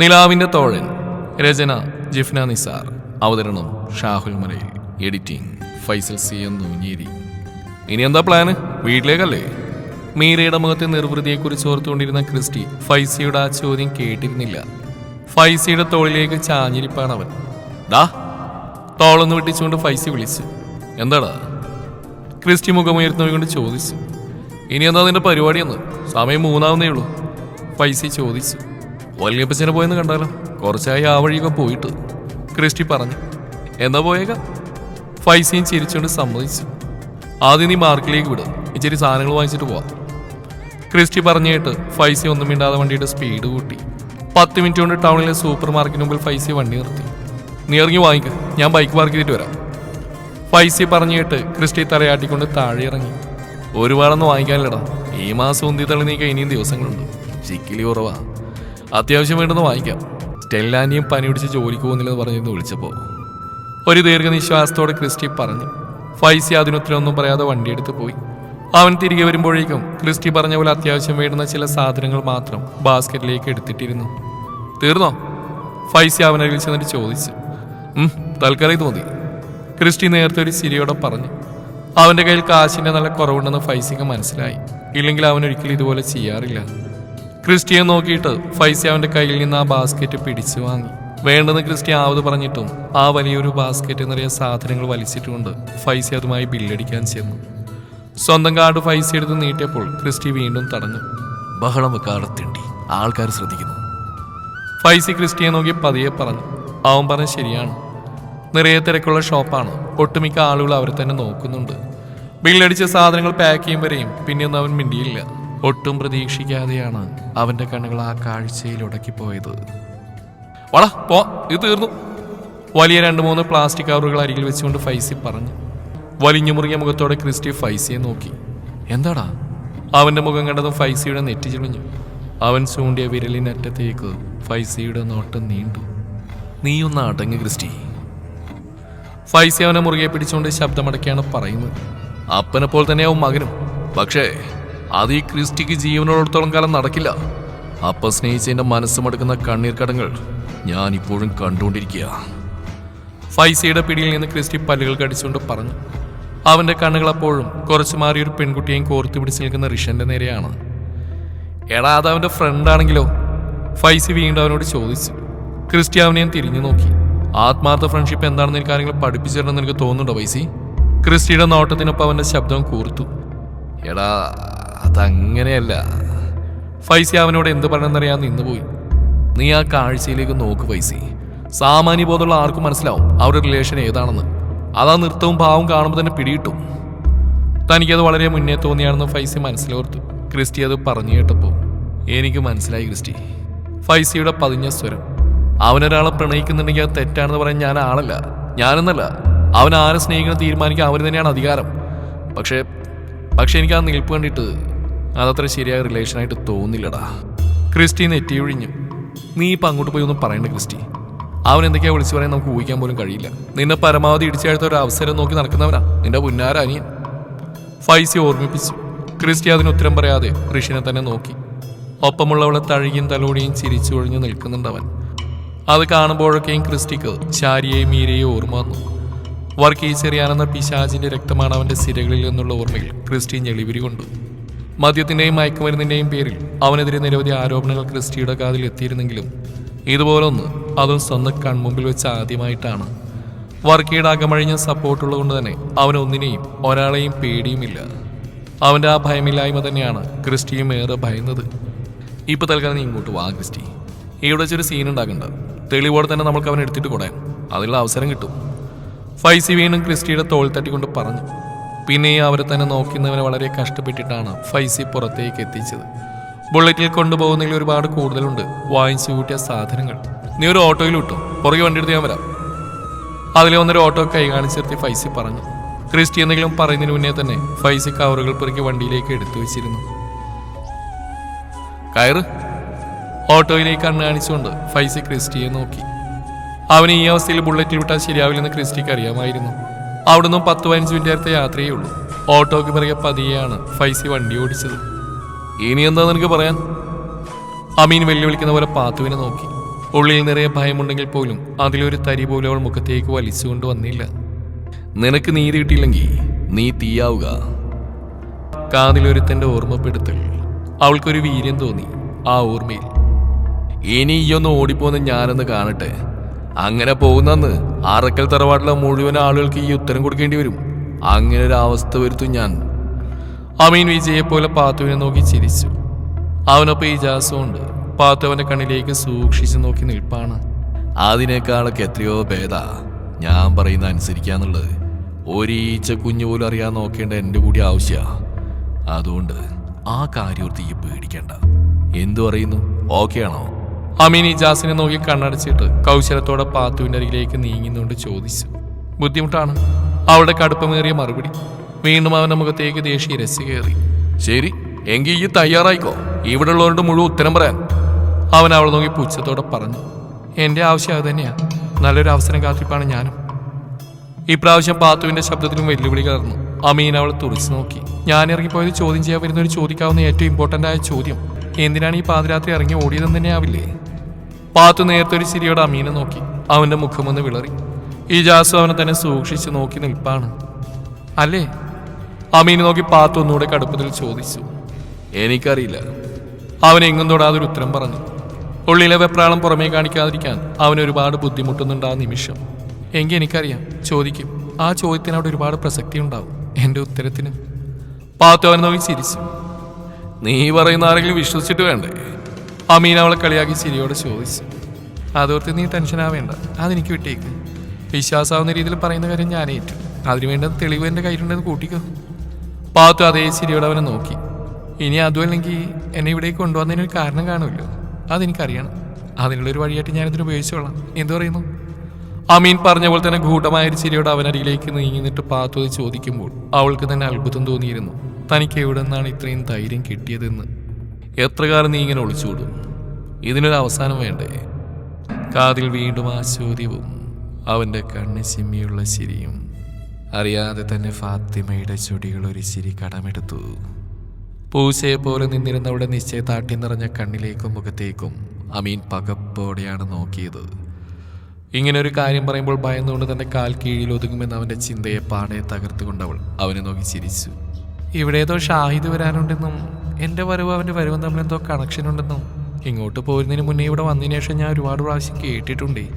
നിലാവിന്റെ തോഴൻ രചന ജിഫ്ന നിസാർ. അവതരണം Shahul Malayil. Editing Faisal C. M Noonjeri. ഇനി എന്താ പ്ലാന് വീട്ടിലേക്കല്ലേ? മീരയുടെ മുഖത്തെ നിർവൃതിയെക്കുറിച്ച് ഓർത്തുകൊണ്ടിരുന്ന ക്രിസ്റ്റി ഫൈസിയുടെ ആ ചോദ്യം കേട്ടിരുന്നില്ല. ഫൈസിയുടെ തോളിലേക്ക് ചാഞ്ഞിരിപ്പാണ് അവൻ. ദാ തോളൊന്ന് വെട്ടിച്ചുകൊണ്ട് ഫൈസി വിളിച്ചു. എന്താടാ? ക്രിസ്റ്റി മുഖമുയർത്തുന്നവരുകൊണ്ട് ചോദിച്ചു. ഇനി എന്താ നിന്റെ പരിപാടിയെന്ന് സമയം മൂന്നാവുന്നേ ഉള്ളൂ. ഫൈസി ചോദിച്ചു. വല്യപ്പച്ചനെ പോയെന്ന് കണ്ടാലോ? കുറച്ചായി ആ വഴിയൊക്കെ പോയിട്ട്. ക്രിസ്റ്റി പറഞ്ഞു എന്നാ പോയേക്കാം? ഫൈസയും ചിരിച്ചുകൊണ്ട് സമ്മതിച്ചു. ആദ്യം നീ മാർക്കിലേക്ക് വിടും. ഇച്ചിരി സാധനങ്ങൾ വാങ്ങിച്ചിട്ട് പോവാം. ക്രിസ്റ്റി പറഞ്ഞു കേട്ട് ഫൈസി ഒന്നും മിണ്ടാതെ വണ്ടിയുടെ സ്പീഡ് കൂട്ടി. പത്ത് മിനിറ്റ് കൊണ്ട് ടൗണിലെ സൂപ്പർ മാർക്കറ്റിന് മുമ്പിൽ ഫൈസി വണ്ടി നിർത്തി. നീ ഇറങ്ങി വാങ്ങിക്ക. ഞാൻ ബൈക്ക് പാർക്ക് ചെയ്തിട്ട് വരാം. ഫൈസി പറഞ്ഞു കേട്ട് ക്രിസ്റ്റി തലയാട്ടിക്കൊണ്ട് താഴെ ഇറങ്ങി. ഒരുപാടൊന്നും വാങ്ങിക്കാനില്ലടാ. ഈ മാസം ഉന്തി തള്ളി നീക്ക ഇനിയും ദിവസങ്ങളുണ്ട്. ചിക്കിലി കുറവാ. അത്യാവശ്യം വേണ്ടെന്ന് വാങ്ങിക്കാം. സ്റ്റെല്ലാനിയും പനി പിടിച്ച് ജോലിക്ക് പോകുന്നില്ലെന്ന് പറഞ്ഞിരുന്നു വിളിച്ചപ്പോൾ ഒരു ദീർഘനിശ്വാസത്തോടെ ക്രിസ്റ്റി പറഞ്ഞു. ഫൈസി അതിനുത്തരമൊന്നും പറയാതെ വണ്ടിയെടുത്ത് പോയി. അവൻ തിരികെ വരുമ്പോഴേക്കും ക്രിസ്റ്റി പറഞ്ഞ പോലെ അത്യാവശ്യം വേണ്ടുന്ന ചില സാധനങ്ങൾ മാത്രം ബാസ്ക്കറ്റിലേക്ക് എടുത്തിട്ടിരുന്നു. തീർന്നോ? ഫൈസി അവനെ ചെന്നിട്ട് ചോദിച്ചു. "ഉം, തൽക്കാലം ഇത് മതി. ക്രിസ്റ്റി നേരത്തെ ഒരു സിരിയോടെ പറഞ്ഞു. അവന്റെ കയ്യിൽ കാശിന്റെ നല്ല കുറവുണ്ടെന്ന് ഫൈസിക്ക് മനസ്സിലായി. ഇല്ലെങ്കിൽ അവൻ ഒരിക്കലും ഇതുപോലെ ചെയ്യാറില്ല. ക്രിസ്റ്റിയെ നോക്കിയിട്ട് ഫൈസി അവന്റെ കയ്യിൽ നിന്ന് ആ ബാസ്ക്കറ്റ് പിടിച്ചു വാങ്ങി. വേണ്ടെന്ന് ക്രിസ്റ്റി ആവത് പറഞ്ഞിട്ടും ആ വലിയൊരു ബാസ്ക്കറ്റ് നിറയെ സാധനങ്ങൾ വലിച്ചിട്ടുകൊണ്ട് ഫൈസി അതുമായി ബില്ലടിക്കാൻ ചെന്നു. സ്വന്തം കാർഡ് ഫൈസി എടുത്ത് നീട്ടിയപ്പോൾ ക്രിസ്റ്റി വീണ്ടും തടഞ്ഞു. ബഹളം വെക്കാടത്തിണ്ടി ആൾക്കാർ ശ്രദ്ധിക്കുന്നു. ഫൈസി ക്രിസ്റ്റിയെ നോക്കി പതിയെ പറഞ്ഞു. അവൻ പറഞ്ഞ ശരിയാണ്. നിറയെ തിരക്കുള്ള ഷോപ്പാണ്. ഒട്ടുമിക്ക ആളുകൾ അവരെ തന്നെ നോക്കുന്നുണ്ട്. ബില്ലടിച്ച സാധനങ്ങൾ പാക്ക് ചെയ്യും വരെയും പിന്നെയൊന്നും അവൻ മിണ്ടിയില്ല. ഒട്ടും പ്രതീക്ഷിക്കാതെയാണ് അവന്റെ കണ്ണുകൾ ആ കാഴ്ചയിൽ ഉടക്കിപ്പോയത്. വള പോ ഇത് തീർന്നു. വലിയ രണ്ട് മൂന്ന് പ്ലാസ്റ്റിക് കവറുകൾ അരികിൽ വെച്ചുകൊണ്ട് ഫൈസി പറഞ്ഞു. വലിഞ്ഞു മുറിയ മുഖത്തോടെ ക്രിസ്റ്റി ഫൈസിയെ നോക്കി. എന്താടാ? അവന്റെ മുഖം കണ്ടതും ഫൈസിയുടെ ചുളിഞ്ഞു. അവൻ ചൂണ്ടിയ വിരലിനറ്റത്തേക്ക് ഫൈസിയുടെ നോട്ടം നീണ്ടു. നീയൊന്ന് അടങ്ങ് ക്രിസ്റ്റി. ഫൈസി അവനെ മുറുകെ പിടിച്ചുകൊണ്ട് ശബ്ദമടക്കിയാണ് പറയുന്നത്. അപ്പനെ പോലെ തന്നെയാവും മകനും. പക്ഷേ അത് ഈ ക്രിസ്റ്റിക്ക് ജീവനോടത്തോളം കാലം നടക്കില്ല. അപ്പ സ്നേഹിച്ചതിന്റെ മനസ്സ് മടുക്കുന്ന കണ്ണീർ കടങ്ങൾ ഞാൻ ഇപ്പോഴും കണ്ടുകൊണ്ടിരിക്കുക. ഫൈസയുടെ പിടിയിൽ നിന്ന് ക്രിസ്റ്റി പല്ലുകൾ കടിച്ചുകൊണ്ട് പറഞ്ഞു. അവന്റെ കണ്ണുകൾ അപ്പോഴും കുറച്ചു മാറിയൊരു പെൺകുട്ടിയെയും കോർത്തു പിടിച്ച് നിൽക്കുന്ന ഋഷന്റെ നേരെയാണ്. എടാ അത് അവന്റെ ഫ്രണ്ടാണെങ്കിലോ ഫൈസി വീണ്ടും അവനോട് ചോദിച്ചു. ക്രിസ്റ്റി അവനെയും തിരിഞ്ഞു നോക്കി. ആത്മാർത്ഥ ഫ്രണ്ട്ഷിപ്പ് എന്താണെന്ന് എനിക്ക് ആരെങ്കിലും പഠിപ്പിച്ചിട്ടുണ്ടെന്ന് എനിക്ക് തോന്നുന്നുണ്ടോ ഫൈസി? ക്രിസ്റ്റിയുടെ നോട്ടത്തിനൊപ്പം അവന്റെ ശബ്ദം കൂർത്തു. എടാ അതങ്ങനെയല്ല. ഫൈസി അവനോട് എന്ത് പറയണമെന്നറിയാൻ നിന്നുപോയി. നീ ആ കാഴ്ചയിലേക്ക് നോക്ക് ഫൈസി. സാമാന്യ ബോധമുള്ള ആർക്കും മനസ്സിലാവും അവരുടെ റിലേഷൻ ഏതാണെന്ന്. അതാ നൃത്തവും ഭാവവും കാണുമ്പോൾ തന്നെ പിടിയിട്ടു തനിക്കത് വളരെ മുന്നേ തോന്നിയാണെന്ന് ഫൈസി മനസ്സിലോർത്തു. ക്രിസ്റ്റി അത് പറഞ്ഞു കേട്ടപ്പോൾ എനിക്ക് മനസ്സിലായി ക്രിസ്റ്റി. ഫൈസിയുടെ പതിഞ്ഞ സ്വരം. അവനൊരാളെ പ്രണയിക്കുന്നുണ്ടെങ്കിൽ അത് തെറ്റാണെന്ന് പറയാൻ ഞാൻ ആളല്ല. ഞാനെന്നല്ല. അവൻ ആരെ സ്നേഹിക്കണം തീരുമാനിക്കാൻ അവന് തന്നെയാണ് അധികാരം. പക്ഷേ പക്ഷെ എനിക്ക് ആ നിൽപ്പ് കണ്ടിട്ട് അതത്ര ശരിയായ റിലേഷനായിട്ട് തോന്നില്ലടാ. ക്രിസ്റ്റി നെറ്റി ഒഴിഞ്ഞു നീ ഇപ്പം അങ്ങോട്ട് പോയി ഒന്നും പറയണ്ട ക്രിസ്റ്റി. അവൻ എന്തൊക്കെയാ വിളിച്ചു പറയാൻ നമുക്ക് ഊഹിക്കാൻ പോലും കഴിയില്ല. നിന്നെ പരമാവധി ഇടിച്ചാഴ്ത്ത ഒരു അവസരം നോക്കി നടക്കുന്നവനാ. നിന്റെ പുന്നാര അനിയൻ. ഫൈസി ഓർമ്മിപ്പിച്ചു. ക്രിസ്റ്റി അതിന് ഉത്തരം പറയാതെ ഋഷിനെ തന്നെ നോക്കി. ഒപ്പമുള്ളവളെ തഴുകിയും തലോടിയും ചിരിച്ചു ഒഴിഞ്ഞു നിൽക്കുന്നുണ്ടവൻ അത് കാണുമ്പോഴൊക്കെയും ക്രിസ്റ്റിക്ക് ശാരിയെയും മീരയെയും ഓർമ്മ വന്നു. വർക്കീച്ചെറിയാനെന്ന പിശാചിന്റെ രക്തമാണ് അവന്റെ സിരകളിൽ നിന്നുള്ള ഓർമ്മയിൽ ക്രിസ്റ്റി ഞെളിവിരി കൊണ്ടു. മദ്യത്തിന്റെയും മയക്കുമരുന്നിന്റെയും പേരിൽ അവനെതിരെ നിരവധി ആരോപണങ്ങൾ ക്രിസ്റ്റിയുടെ കാതിൽ എത്തിയിരുന്നെങ്കിലും ഇതുപോലൊന്ന് അതും സ്വന്തം കൺമുമ്പിൽ വെച്ച് ആദ്യമായിട്ടാണ്. വർക്കിയുടെ അകമഴിഞ്ഞ സപ്പോർട്ടുള്ളതുകൊണ്ട് തന്നെ അവനൊന്നിനെയും ഒരാളെയും പേടിയുമില്ല. അവന്റെ ആ ഭയമില്ലായ്മ തന്നെയാണ് ക്രിസ്റ്റിയും ഏറെ ഭയന്നത്. ഇപ്പൊ തൽക്കാലം നീ ഇങ്ങോട്ട് വാ ക്രിസ്റ്റി. ഇവിടെ വെച്ചൊരു സീൻ ഉണ്ടാകണ്ട തെളിവോടെ തന്നെ നമ്മൾക്ക് അവൻ എടുത്തിട്ട് കൊടയാൻ അതിനുള്ള അവസരം കിട്ടും. ഫൈസി വീണ്ടും ക്രിസ്റ്റിയുടെ തോൾ തട്ടിക്കൊണ്ട് പറഞ്ഞു. പിന്നെയും അവരെ തന്നെ നോക്കുന്നവനെ വളരെ കഷ്ടപ്പെട്ടിട്ടാണ് ഫൈസി പുറത്തേക്ക് എത്തിച്ചത്. ബുള്ളറ്റിൽ കൊണ്ടുപോകുന്നതിൽ ഒരുപാട് കൂടുതലുണ്ട്. വാങ്ങിച്ചു കൂട്ടിയ സാധനങ്ങൾ. നീ ഒരു ഓട്ടോയിൽ വിട്ടു? പുറകെ വണ്ടി എടുത്ത് ഞാൻ വരാം. അതിലെ ഒന്നൊരു ഓട്ടോ കൈ കാണിച്ചിർത്തി ഫൈസി പറഞ്ഞു. ക്രിസ്റ്റി എന്തെങ്കിലും പറയുന്നതിന് മുന്നേ തന്നെ ഫൈസി കവറുകൾ പുറകെ വണ്ടിയിലേക്ക് എടുത്തു വെച്ചിരുന്നു. കയറ്. ഓട്ടോയിലേക്ക് കണ്ണ് കാണിച്ചുകൊണ്ട് ഫൈസി ക്രിസ്റ്റിയെ നോക്കി. അവന് ഈ അവസ്ഥയിൽ ബുള്ളറ്റിൽ വിട്ടാൽ ശരിയാവില്ലെന്ന് ക്രിസ്റ്റിക്ക് അറിയാമായിരുന്നു. അവിടുന്ന് പത്ത് പതിനഞ്ച് മിനിറ്റ് നേരത്തെ യാത്രയേ ഉള്ളൂ ഓട്ടോക്ക് പിറകെ പതിയെയാണ് ഫൈസി വണ്ടി ഓടിച്ചത്. ഇനി എന്താ നിനക്ക് പറയാൻ? അമീൻ വെല്ലുവിളിക്കുന്ന പോലെ പാത്തുവിനെ നോക്കി. ഉള്ളിൽ നിറയെ ഭയമുണ്ടെങ്കിൽ പോലും അതിലൊരു തരി പോലും അവൾ മുഖത്തേക്ക് വലിച്ചുകൊണ്ട് വന്നില്ല. നിനക്ക് നീതി കിട്ടിയില്ലെങ്കിൽ നീ തീയാവുക. കാതിലൊരുത്തന്റെ ഓർമ്മപ്പെടുത്തൽ. അവൾക്കൊരു വീര്യം തോന്നി ആ ഓർമ്മയിൽ. ഇനി ഈ ഒന്ന് ഓടിപ്പോന്ന് ഞാനൊന്ന് കാണട്ടെ. അങ്ങനെ പോകുന്നന്ന് അറക്കൽ തറവാട്ടിലെ മുഴുവൻ ആളുകൾക്ക് ഈ ഉത്തരം കൊടുക്കേണ്ടി വരും. അങ്ങനെ ഒരു അവസ്ഥ വരുത്തും ഞാൻ. അമീൻ വിജയെ പോലെ പാത്തുവിനെ നോക്കി ചിരിച്ചു. അവനൊപ്പം ഇജാസും ഉണ്ട് പാത്തു അവന്റെ കണ്ണിലേക്ക് സൂക്ഷിച്ചു നോക്കി നിൽപ്പാണ്. അതിനേക്കാളൊക്കെ എത്രയോ ഭേദ. ഞാൻ പറയുന്ന അനുസരിക്കാന്നുള്ളത്. ഒരീച്ച കുഞ്ഞു പോലും അറിയാൻ നോക്കേണ്ട എന്റെ കൂടി ആവശ്യമാ അതുകൊണ്ട് ആ കാര്യോർത്ത് ഈ പേടിക്കണ്ട. എന്തു പറയുന്നു? ഓക്കെ ആണോ അമീൻ ഇജാസിനെ നോക്കി കണ്ണടച്ചിട്ട് കൗശലത്തോടെ പാത്തുവിന്റെ അരികിലേക്ക് നീങ്ങുന്നുകൊണ്ട് ചോദിച്ചു. ബുദ്ധിമുട്ടാണ്. അവളുടെ കടുപ്പമേറിയ മറുപടി. വീണ്ടും അവന്റെ മുഖത്തേക്ക് ദേഷ്യ രസി കയറി. ശരി എങ്കിൽ ഈ തയ്യാറായിക്കോ. ഇവിടെ ഉള്ളവരുടെ മുഴുവൻ ഉത്തരം പറയാൻ. അവൻ അവളെ നോക്കി പുച്ഛത്തോടെ പറഞ്ഞു. എന്റെ ആവശ്യം അത് തന്നെയാ. നല്ലൊരു അവസരം കാത്തിരിപ്പാണ് ഞാനും. ഇപ്രാവശ്യം പാത്തുവിന്റെ ശബ്ദത്തിലും വെല്ലുവിളി കലർന്നു. അമീൻ അവളെ തുറച്ചു നോക്കി. ഞാൻ ഇറങ്ങിപ്പോയത് ചോദ്യം ചെയ്യാൻ വരുന്നൊരു ചോദിക്കാവുന്ന ഏറ്റവും ഇമ്പോർട്ടന്റ് ആയ ചോദ്യം. എന്തിനാണ് ഈ പാതിരാത്രി ഇറങ്ങി ഓടിയതെന്ന് തന്നെ ആവില്ലേ പാത്തു നേരത്തെ ഒരു ചിരിയോടെ അമീനെ നോക്കി. അവന്റെ മുഖമൊന്ന് വിളറി. ഈ ജാസു അവനെ തന്നെ സൂക്ഷിച്ച് നോക്കി നിൽപ്പാണ്. അല്ലേ? അമീനെ നോക്കി പാത്തു ഒന്നുകൂടെ കടുപ്പത്തിൽ ചോദിച്ചു. എനിക്കറിയില്ല. അവൻ എങ്ങും തൊടാതൊരു ഉത്തരം പറഞ്ഞു. ഉള്ളിലെ വെപ്രാളം പുറമേ കാണിക്കാതിരിക്കാൻ അവൻ ഒരുപാട് ബുദ്ധിമുട്ടുന്നുണ്ട് ആ നിമിഷം. എങ്കിൽ എനിക്കറിയാം. ചോദിക്കും. ആ ചോദ്യത്തിന് അവിടെ ഒരുപാട് പ്രസക്തി ഉണ്ടാവും. എന്റെ ഉത്തരത്തിന്. പാത്തു അവനെ നോക്കി ചിരിച്ചു. നീ പറയുന്ന ആരെങ്കിലും വിശ്വസിച്ചിട്ട് വേണ്ടേ? അമീൻ അവളെ കളിയാക്കി ചിരിയോട് ചോദിച്ചു. അതോർത്ത് നീ ടെൻഷൻ ആവേണ്ട. അതെനിക്ക് വിട്ടേക്ക്. വിശ്വാസാവുന്ന രീതിയിൽ പറയുന്ന കാര്യം ഞാൻ ഏറ്റു. അതിനുവേണ്ട തെളിവ് എന്റെ കയ്യിലുണ്ടെന്ന് കൂട്ടിക്കോ. പാത്തു അതേ ചിരിയോട് അവനെ നോക്കി. ഇനി അതുമല്ലെങ്കിൽ എന്നെ ഇവിടേക്ക് കൊണ്ടുവന്നതിനൊരു കാരണം കാണുമല്ലോ. അതെനിക്കറിയണം. അതിനുള്ളൊരു വഴിയായിട്ട് ഞാനിതിന് ഉപയോഗിച്ചോളാം. എന്തു പറയുന്നു? അമീൻ പറഞ്ഞ പോലെ തന്നെ ഗൂഢമായ ഒരു ചിരിയോടെ അവനരികിലേക്ക് നീങ്ങിന്നിട്ട് പാത്തു അത് ചോദിക്കുമ്പോൾ അവൾക്ക് തന്നെ അത്ഭുതം തോന്നിയിരുന്നു. തനിക്ക് എവിടെ നിന്നാണ് ഇത്രയും ധൈര്യം കിട്ടിയതെന്ന്? എത്ര കാലം നീ ഇങ്ങനെ ഒളിച്ചോടും ഇതിനൊരു അവസാനം വേണ്ടേ? കാതിൽ വീണ്ടും ആശ്ചര്യവും അവന്റെ കണ്ണ് ചിമ്മിയുള്ള ചിരിയും. അറിയാതെ തന്നെ ഫാത്തിമയുടെ ചൊടികൾ ഒരു ചിരി കടമെടുത്തു. പൂച്ചയെ പോലെ നിന്നിരുന്നവളുടെ നിശ്ചയത്താട്ടി നിറഞ്ഞ കണ്ണിലേക്കും മുഖത്തേക്കും അമീൻ പകപ്പോടെയാണ് നോക്കിയത്. ഇങ്ങനെ ഒരു കാര്യം പറയുമ്പോൾ ഭയന്നുകൊണ്ട് തന്റെ കാൽ കീഴിൽ ഒതുങ്ങുമെന്ന് അവന്റെ ചിന്തയെ പാടെ തകർത്തുകൊണ്ടവൾ അവനെ നോക്കി ചിരിച്ചു. ഇവിടെ ഏതോ ഷാഹിദ് വരാനുണ്ടെന്നും എന്റെ വരവ് അവന്റെ വരവും തമ്മിൽ എന്തോ കണക്ഷൻ ഉണ്ടെന്നും. ഇങ്ങോട്ട് പോരുന്നതിന് മുന്നേ ഇവിടെ വന്നതിന് ശേഷം ഞാൻ ഒരുപാട് പ്രാവശ്യം കേട്ടിട്ടുണ്ടേ.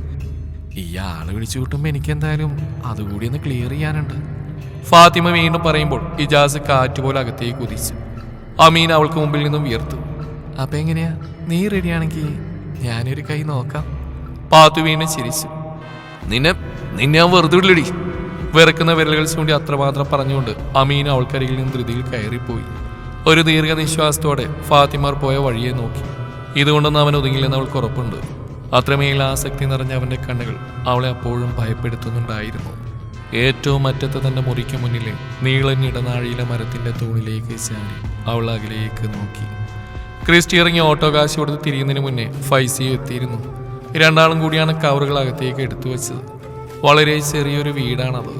ഈ ആൾ വിളിച്ചു കൂട്ടുമ്പോൾ എനിക്കെന്തായാലും അതുകൂടി ഒന്ന് ക്ലിയർ ചെയ്യാനുണ്ട്. ഫാത്തിമ വീണ്ടും പറയുമ്പോൾ ഇജാസ് കാറ്റുപോലെ അകത്തേക്ക് കുതിച്ചു. അമീൻ അവൾക്ക് മുമ്പിൽ നിന്നും വിയർത്തു. അപ്പം എങ്ങനെയാ? നീ റെഡിയാണെങ്കിൽ ഞാനൊരു കൈ നോക്കാം. പാത്തു വീണ്ടും ചിരിച്ചു. നിന്നെ നിന്നെ ഞാൻ വെറുതെ വിടലടി വിറക്കുന്ന വിരലുകൾ ചൂണ്ടി അത്രമാത്രം പറഞ്ഞുകൊണ്ട് അമീൻ അവൾക്കരികിൽ നിന്ന് ധൃതിയിൽ കയറിപ്പോയി. ഒരു ദീർഘനിശ്വാസത്തോടെ ഫാത്തിമാർ പോയ വഴിയെ നോക്കി. ഇതുകൊണ്ടൊന്നും അവൻ ഒതുങ്ങില്ലെന്ന് അവൾക്ക് ഉറപ്പുണ്ട്. അത്രമേൽ ആസക്തി നിറഞ്ഞ അവന്റെ കണ്ണുകൾ അവളെ അപ്പോഴും ഭയപ്പെടുത്തുന്നുണ്ടായിരുന്നു. ഏറ്റവും അറ്റത്ത് തന്റെ മുറിക്ക് മുന്നിലെ നീളഞ്ഞിടനാഴിയിലെ മരത്തിന്റെ തൂണിലേക്ക് ചാടി അവൾ അകലേക്ക് നോക്കി. ക്രിസ്റ്റി ഇറങ്ങി ഓട്ടോ കാശ് കൊടുത്ത് തിരിയുന്നതിന് മുന്നേ ഫൈസി എത്തിയിരുന്നു. രണ്ടാളും കൂടിയാണ് കവറുകൾ അകത്തേക്ക് എടുത്തു വെച്ചത്. വളരെ ചെറിയൊരു വീടാണത്.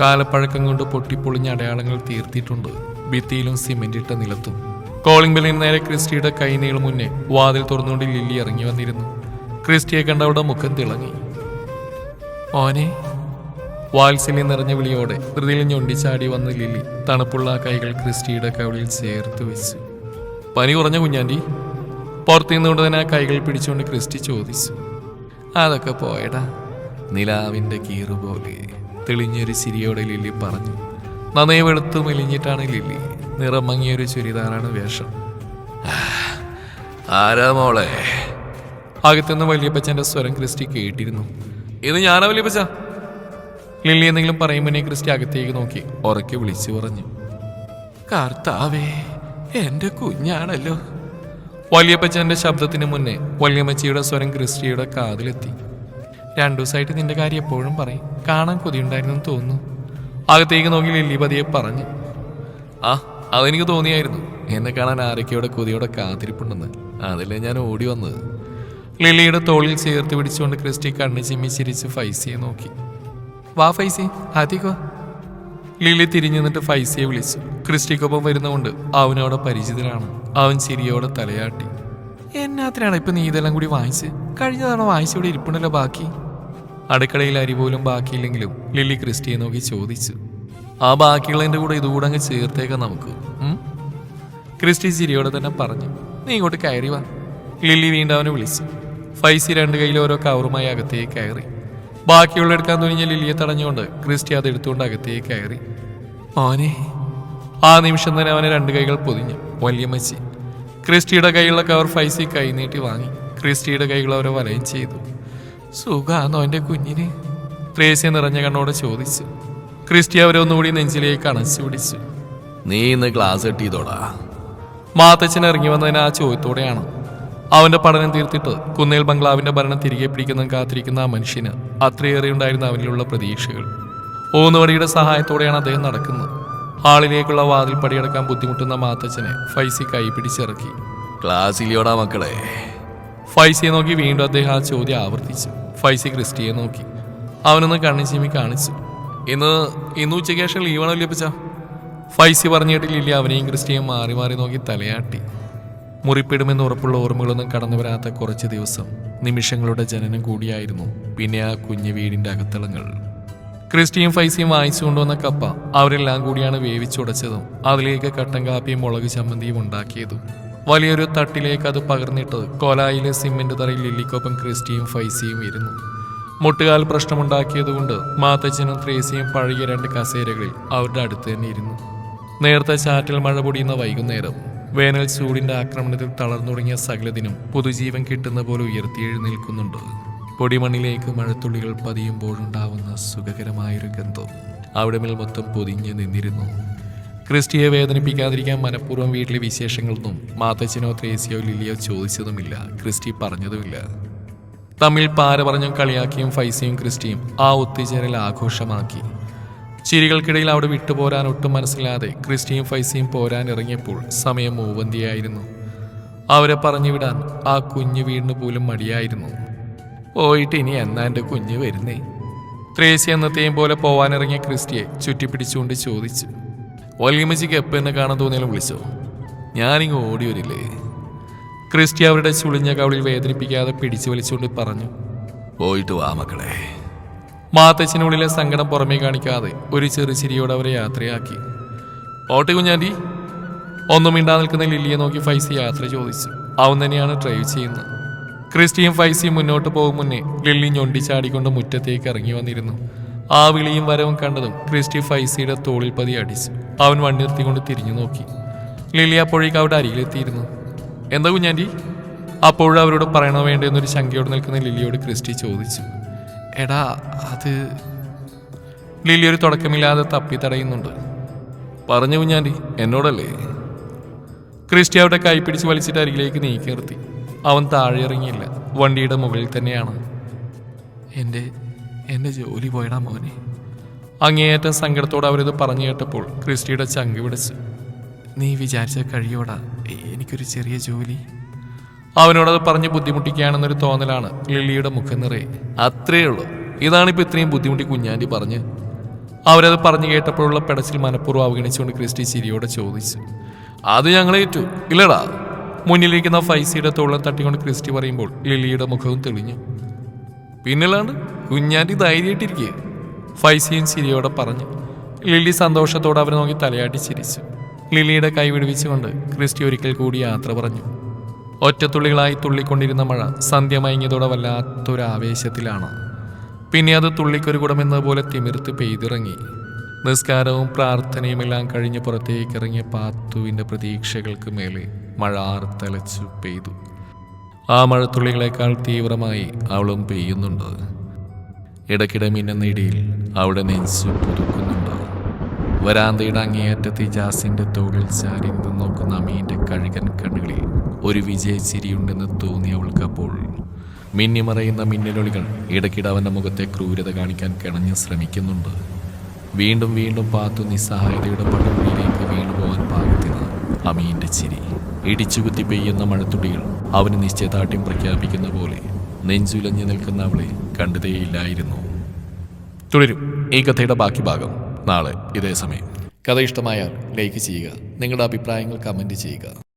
കാലപ്പഴക്കം കൊണ്ട് പൊട്ടിപ്പൊളിഞ്ഞ അടയാളങ്ങൾ തീർത്തിട്ടുണ്ട്. ഭിത്തിയിലും സിമെന്റ് ഇട്ട നിലത്തും. കോളിംഗ് ബെല്ലിന് നേരെ ക്രിസ്റ്റിയുടെ കൈനീളം മുന്നേ വാതിൽ തുറന്നുകൊണ്ട് ലില്ലി ഇറങ്ങി വന്നിരുന്നു. ക്രിസ്റ്റിയെ കണ്ട അവിടെ മുഖം തിളങ്ങി. ഓനെ വാത്സല്യം നിറഞ്ഞ വിളിയോടെ ധൃതിയിൽ ഞൊണ്ടിച്ചാടി വന്ന ലില്ലി തണുപ്പുള്ള കൈകൾ ക്രിസ്റ്റിയുടെ കവിളിൽ ചേർത്ത് വെച്ചു. പനി കുറഞ്ഞ കുഞ്ഞാണ്ടി. പുറത്തു നിന്നുകൊണ്ട് തന്നെ ആ കൈകൾ പിടിച്ചുകൊണ്ട് ക്രിസ്റ്റി ചോദിച്ചു. അതൊക്കെ പോയടാ. നിലാവിന്റെ കീറുപോലെ തെളിഞ്ഞൊരു ചിരിയോടെ ലില്ലി പറഞ്ഞു. നന്നേ വെളുത്തു മെലിഞ്ഞിട്ടാണ് ലില്ലി. നിറം മങ്ങിയൊരു ചുരിദാറാണ് വേഷം. ആരാ മോളെ? അകത്തുനിന്ന് വലിയപ്പച്ചന്റെ സ്വരം ക്രിസ്റ്റി കേട്ടിരുന്നു. ഇത് ഞാനാ വലിയപ്പച്ച? ലില്ലി എന്തെങ്കിലും പറയുമ്പോൾ ക്രിസ്റ്റി അകത്തേക്ക് നോക്കി ഉറക്കി വിളിച്ചു പറഞ്ഞു. കർത്താവേ എന്റെ കുഞ്ഞാണല്ലോ. വലിയപ്പച്ചന്റെ ശബ്ദത്തിന് മുന്നേ വല്യമ്മച്ചിയുടെ സ്വരം ക്രിസ്റ്റിയുടെ കാതിലെത്തി. രണ്ടു ദിവസമായിട്ട് നിന്റെ കാര്യം എപ്പോഴും പറയും. കാണാൻ കൊതിയുണ്ടായിരുന്നു തോന്നുന്നു. അകത്തേക്ക് നോക്കി ലില്ലി പതിയെ പറഞ്ഞു. ആ അതെനിക്ക് തോന്നിയായിരുന്നു. എന്നെ കാണാൻ ആരൊക്കെയോടെ കൊതിയോടെ കാത്തിരിപ്പുണ്ടെന്ന്. അതല്ലേ ഞാൻ ഓടി വന്നത്. ലില്ലിയുടെ തോളിൽ ചേർത്ത് പിടിച്ചുകൊണ്ട് ക്രിസ്റ്റി കണ്ണു ചിമ്മി ചിരിച്ച് ഫൈസിയെ നോക്കി. വാ ഫൈസി ആദ്യക്കോ ലില്ലി തിരിഞ്ഞു നിന്നിട്ട് ഫൈസിയെ വിളിച്ചു. ക്രിസ്റ്റിക്കൊപ്പം വരുന്നതുകൊണ്ട് അവനോടെ പരിചിതനാണ്. അവൻ ചിരിയോടെ തലയാട്ടി. എന്നാത്തിനാണ് ഇപ്പൊ നീ ഇതെല്ലാം കൂടി വാങ്ങിച്ച് കഴിഞ്ഞ തവണ വാങ്ങിച്ചിവിടെ ഇരിപ്പുണ്ടല്ലോ ബാക്കി. അടുക്കളയിൽ അരി പോലും ബാക്കിയില്ലെങ്കിലും ലില്ലി ക്രിസ്റ്റിയെ നോക്കി ചോദിച്ചു. ആ ബാക്കിയുള്ളതിന്റെ കൂടെ ഇതുകൂടെ അങ്ങ് ചേർത്തേക്കാം നമുക്ക് ക്രിസ്റ്റി ചിരിയോടെ തന്നെ പറഞ്ഞു നീ ഇങ്ങോട്ട് കയറി വാ. ലില്ലി വീണ്ടും അവനെ വിളിച്ചു. ഫൈസി രണ്ട് കയ്യിൽ ഓരോ കവറുമായി അകത്തേക്ക് കയറി. ബാക്കിയുള്ള എടുക്കാൻ തുനിഞ്ഞ ലില്ലിയെ തടഞ്ഞുകൊണ്ട് ക്രിസ്റ്റി അത് എടുത്തുകൊണ്ട് അകത്തേക്ക് കയറി. ആനെ ആ നിമിഷം തന്നെ അവനെ രണ്ട് കൈകൾ പൊതിഞ്ഞു. വല്യമ്മച്ചി ക്രിസ്റ്റിയുടെ കൈയുള്ള കവർ ഫൈസി കൈനീട്ടി വാങ്ങി. ക്രിസ്റ്റിയുടെ കൈകൾ അവരെ വലയം ചെയ്തു. സുഖാന്നോ എന്റെ കുഞ്ഞിന്? ത്രേസ്യ നിറഞ്ഞ കണ്ണോടെ ചോദിച്ചു. ക്രിസ്റ്റി അവരെ ഒന്നുകൂടി നെഞ്ചിലേക്ക് അണച്ചു പിടിച്ചു. നീ ഇന്ന് ക്ലാസ് കിട്ടിയതോടാ? മാത്തച്ഛൻ ഇറങ്ങി വന്നതിന് ആ ചോദ്യത്തോടെയാണ്. അവന്റെ പഠനം തീർത്തിട്ട് കുന്നേൽ ബംഗ്ലാവിന്റെ ഭരണം തിരികെ പിടിക്കുന്ന കാത്തിരിക്കുന്ന ആ മനുഷ്യന് അത്രയേറെ ഉണ്ടായിരുന്ന അവനിലുള്ള പ്രതീക്ഷകൾ. ഊന്നുവടിയുടെ സഹായത്തോടെയാണ് അദ്ദേഹം നടക്കുന്നത്. ഹാളിലേക്കുള്ള വാതിൽ പടിയടക്കാൻ ബുദ്ധിമുട്ടുന്ന മാത്തച്ഛനെ ഫൈസി കൈ പിടിച്ചിറക്കി. ക്ലാസ്സിലോടാ മക്കളെ? ഫൈസിയെ നോക്കി വീണ്ടും അദ്ദേഹം ആ ചോദ്യം ആവർത്തിച്ചു. ഫൈസി ക്രിസ്റ്റിയെ നോക്കി. അവനൊന്ന് കണ്ണി ചീമി കാണിച്ചു. ഇന്ന് ഇന്ന് ഉച്ചയ്ക്ക് ശേഷം ലീവാണോ ലഭിച്ച ഫൈസി പറഞ്ഞു ലില്ലി അവനെയും ക്രിസ്റ്റിയും മാറി മാറി നോക്കി തലയാട്ടി. മുറിപ്പെടുമെന്ന് ഉറപ്പുള്ള ഓർമ്മകളൊന്നും കടന്നു വരാത്ത കുറച്ച് ദിവസം നിമിഷങ്ങളുടെ ജനനം കൂടിയായിരുന്നു പിന്നെ ആ കുഞ്ഞു വീടിന്റെ അകത്തളങ്ങൾ. ക്രിസ്റ്റിയും ഫൈസിയും വാങ്ങിച്ചു കൊണ്ടുവന്ന കപ്പ അവരെല്ലാം കൂടിയാണ് വേവിച്ചുടച്ചതും അതിലേക്ക് കട്ടൻ കാപ്പിയും മുളക് ചമ്മന്തിയും ഉണ്ടാക്കിയതും. വലിയൊരു തട്ടിലേക്ക് അത് പകർന്നിട്ട് കോലായിലെ സിമെന്റ് തറയിൽ ലില്ലിക്കൊപ്പം ക്രിസ്റ്റിയും ഫൈസിയും ഇരുന്നു. മുട്ടുകാൽ പ്രശ്നമുണ്ടാക്കിയതുകൊണ്ട് മാത്തച്ഛനും ത്രേസിയും പഴകിയ രണ്ട് കസേരകളിൽ അവരുടെ അടുത്ത് തന്നെ ഇരുന്നു. നേരത്തെ ചാറ്റിൽ മഴ പൊടിയുന്ന വൈകുന്നേരം വേനൽ ചൂടിന്റെ ആക്രമണത്തിൽ തളർന്നു തുടങ്ങിയ സകലതിനും പുതുജീവൻ കിട്ടുന്ന പോലെ ഉയർത്തിയെഴുന്നേൽക്കുന്നുണ്ട്. പൊടിമണ്ണിലേക്ക് മഴത്തുള്ളികൾ പതിയുമ്പോഴുണ്ടാവുന്ന സുഖകരമായൊരു ഗന്ധം അവിടെ മേൽ മൊത്തം പൊതിഞ്ഞു നിന്നിരുന്നു. ക്രിസ്റ്റിയെ വേദനിപ്പിക്കാതിരിക്കാൻ മനഃപൂർവം വീട്ടിലെ വിശേഷങ്ങളൊന്നും മാത്തച്ഛനോ ത്രേസിയോ ലില്ലിയോ ചോദിച്ചതുമില്ല. ക്രിസ്റ്റി പറഞ്ഞതുമില്ല. തമ്മിൽ പാര പറഞ്ഞും കളിയാക്കിയും ഫൈസിയും ക്രിസ്റ്റിയും ആ ഒത്തുചേരൽ ആഘോഷമാക്കി. ചിരികൾക്കിടയിൽ അവിടെ വിട്ടുപോരാൻ ഒട്ടും മനസ്സിലാതെ ക്രിസ്റ്റിയും ഫൈസിയും പോരാൻ ഇറങ്ങിയപ്പോൾ സമയം മൂവന്തിയായിരുന്നു. അവരെ പറഞ്ഞു വിടാൻ ആ കുഞ്ഞു വീടിന് പോലും മടിയായിരുന്നു. പോയിട്ട് ഇനി എന്നാ എന്റെ കുഞ്ഞ് വരുന്നേ? ത്രേസി എന്നത്തെയും പോലെ പോവാനിറങ്ങിയ ക്രിസ്റ്റിയെ ചുറ്റിപ്പിടിച്ചുകൊണ്ട് ചോദിച്ചു. വല്യമ്മച്ചിക്ക് എപ്പോൾ എന്നെ കാണാൻ തോന്നിയാലും വിളിച്ചോ? ഞാനിങ്ങ് ഓടി വരില്ലേ? ക്രിസ്റ്റി അവരുടെ ചുളിഞ്ഞ കവളിൽ വേദനിപ്പിക്കാതെ പിടിച്ചു വലിച്ചുകൊണ്ട് പറഞ്ഞു പോയിട്ട് വാ മക്കളെ. മാത്തച്ഛനുള്ളിലെ സങ്കടം പുറമേ കാണിക്കാതെ ഒരു ചെറു ചിരിയോടെ അവരെ യാത്രയാക്കി. ഓട്ടെ കുഞ്ഞാണ്ടി. ഒന്നും മിണ്ടാ നിൽക്കുന്ന ലില്ലിയെ നോക്കി ഫൈസി യാത്ര ചോദിച്ചു. അവൻ തന്നെയാണ് ഡ്രൈവ് ചെയ്യുന്നത്. ക്രിസ്റ്റിയും ഫൈസിയും മുന്നോട്ട് പോകും മുന്നേ ലില്ലി ഞൊണ്ടിച്ചാടിക്കൊണ്ട് മുറ്റത്തേക്ക് ഇറങ്ങി വന്നിരുന്നു. ആ വിളിയും വരവും കണ്ടതും ക്രിസ്റ്റി ഫൈസിയുടെ തോളിൽ പതി അടിച്ചു അവൻ വണ്ടി നിർത്തിക്കൊണ്ട് തിരിഞ്ഞു നോക്കി. ലില്ലി അപ്പോഴേക്ക് അവിടെ അരികിലെത്തിയിരുന്നു. എന്താ കുഞ്ഞാന്റി അപ്പോഴും അവരോട് പറയണോ വേണ്ടെന്നൊരു ശങ്കയോട് നിൽക്കുന്ന ലില്ലിയോട് ക്രിസ്റ്റി ചോദിച്ചു. എടാ അത് ലില്ലി ഒരു തുടക്കമില്ലാതെ തപ്പി തടയുന്നുണ്ട്. പറഞ്ഞു കുഞ്ഞാന്റി എന്നോടല്ലേ? ക്രിസ്റ്റി അവിടെ കൈപ്പിടിച്ച് വലിച്ചിട്ട് അരികിലേക്ക് നീക്കി നിർത്തി. അവൻ താഴെ ഇറങ്ങിയില്ല വണ്ടിയുടെ മുകളിൽ തന്നെയാണ്. എന്റെ എന്റെ ജോലി പോയടാ മോനെ. അങ്ങേയറ്റം സങ്കടത്തോടെ അവരിത് പറഞ്ഞു കേട്ടപ്പോൾ ക്രിസ്റ്റിയുടെ ചങ്ക് പിടിച്ചു നീ വിചാരിച്ച കഴിയോടാ എനിക്കൊരു ചെറിയ ജോലി? അവനോടത് പറഞ്ഞ് ബുദ്ധിമുട്ടിക്കുകയാണെന്നൊരു തോന്നലാണ് ലില്ലിയുടെ മുഖം നിറയെ. അത്രേ ഉള്ളൂ. ഇതാണിപ്പോൾ ഇത്രയും ബുദ്ധിമുട്ടി കുഞ്ഞാന്റി പറഞ്ഞ്. അവരത് പറഞ്ഞു കേട്ടപ്പോഴുള്ള പെടച്ചിൽ മനഃപൂർവം അവഗണിച്ചുകൊണ്ട് ക്രിസ്റ്റി ചിരിയോടെ ചോദിച്ചു. അത് ഞങ്ങളേറ്റു ഇല്ലടാ. മുന്നിലിരിക്കുന്ന ഫൈസിയുടെ തോളം തട്ടിക്കൊണ്ട് ക്രിസ്റ്റി പറയുമ്പോൾ ലില്ലിയുടെ മുഖവും തെളിഞ്ഞു. പിന്നല്ലാണ്ട്? കുഞ്ഞാന്റി ധൈര്യമായിട്ടിരിക്കുക ഫൈസിയും ചിരിയോടെ പറഞ്ഞു. ലില്ലി സന്തോഷത്തോടെ അവരെ നോക്കി തലയാട്ടി ചിരിച്ചു. ലില്ലിയുടെ കൈ വിടുവിച്ചുകൊണ്ട് ക്രിസ്റ്റി ഒരിക്കൽ കൂടി യാത്ര പറഞ്ഞു. ഒറ്റത്തുള്ളികളായി തുള്ളിക്കൊണ്ടിരുന്ന മഴ സന്ധ്യ മയങ്ങിയതോടെ വല്ലാത്തൊരു ആവേശത്തിലാണ് പിന്നെ അത് തുള്ളിക്കൊരു കുടമെന്നതുപോലെ തിമിർത്ത് പെയ്തിറങ്ങി. നിസ്കാരവും പ്രാർത്ഥനയുമെല്ലാം കഴിഞ്ഞ് പുറത്തേക്ക് ഇറങ്ങിയ പാത്തുവിന്റെ പ്രതീക്ഷകൾക്ക് മേലെ മഴ ആർത്തലച്ചു പെയ്തു. ആ മഴത്തുള്ളികളെക്കാൾ തീവ്രമായി അവളും പെയ്യുന്നുണ്ട്. ഇടയ്ക്കിടെ മിന്നുന്ന അവിടെ നെഞ്ചു പുതുക്കുന്നുണ്ട്. വരാന്തയുടെ അങ്ങേയറ്റത്തെ ജാസിന്റെ തോളിൽ ചാരി നോക്കുന്ന അമീന്റെ കഴുകൻ കണ്ണുകളിൽ ഒരു വിജയ ചിരിയുണ്ടെന്ന് തോന്നി അവൾക്കപ്പോൾ മിന്നിമറയുന്ന മിന്നലൊളികൾ ഇടയ്ക്കിടെ അവന്റെ മുഖത്തെ ക്രൂരത കാണിക്കാൻ കിണഞ്ഞ് ശ്രമിക്കുന്നുണ്ട്. വീണ്ടും വീണ്ടും പാത്തു നിസ്സഹായതയുടെ പടമുള്ളിലേക്ക് വീണുപോകാൻ പാകത്തിന് അമീന്റെ ചിരി. ഇടിച്ചുകുത്തി പെയ്യുന്ന മഴത്തുടികൾ അവന് നിശ്ചയദാർഢ്യം പ്രഖ്യാപിക്കുന്ന പോലെ നെഞ്ചുലഞ്ഞു നിൽക്കുന്ന അവളെ കണ്ടതേയില്ലായിരുന്നു. തുടരും. ഈ കഥയുടെ ബാക്കി ഭാഗം നാളെ ഇതേ സമയം. കഥ ഇഷ്ടമായാൽ ലൈക്ക് ചെയ്യുക. നിങ്ങളുടെ അഭിപ്രായങ്ങൾ കമന്റ് ചെയ്യുക.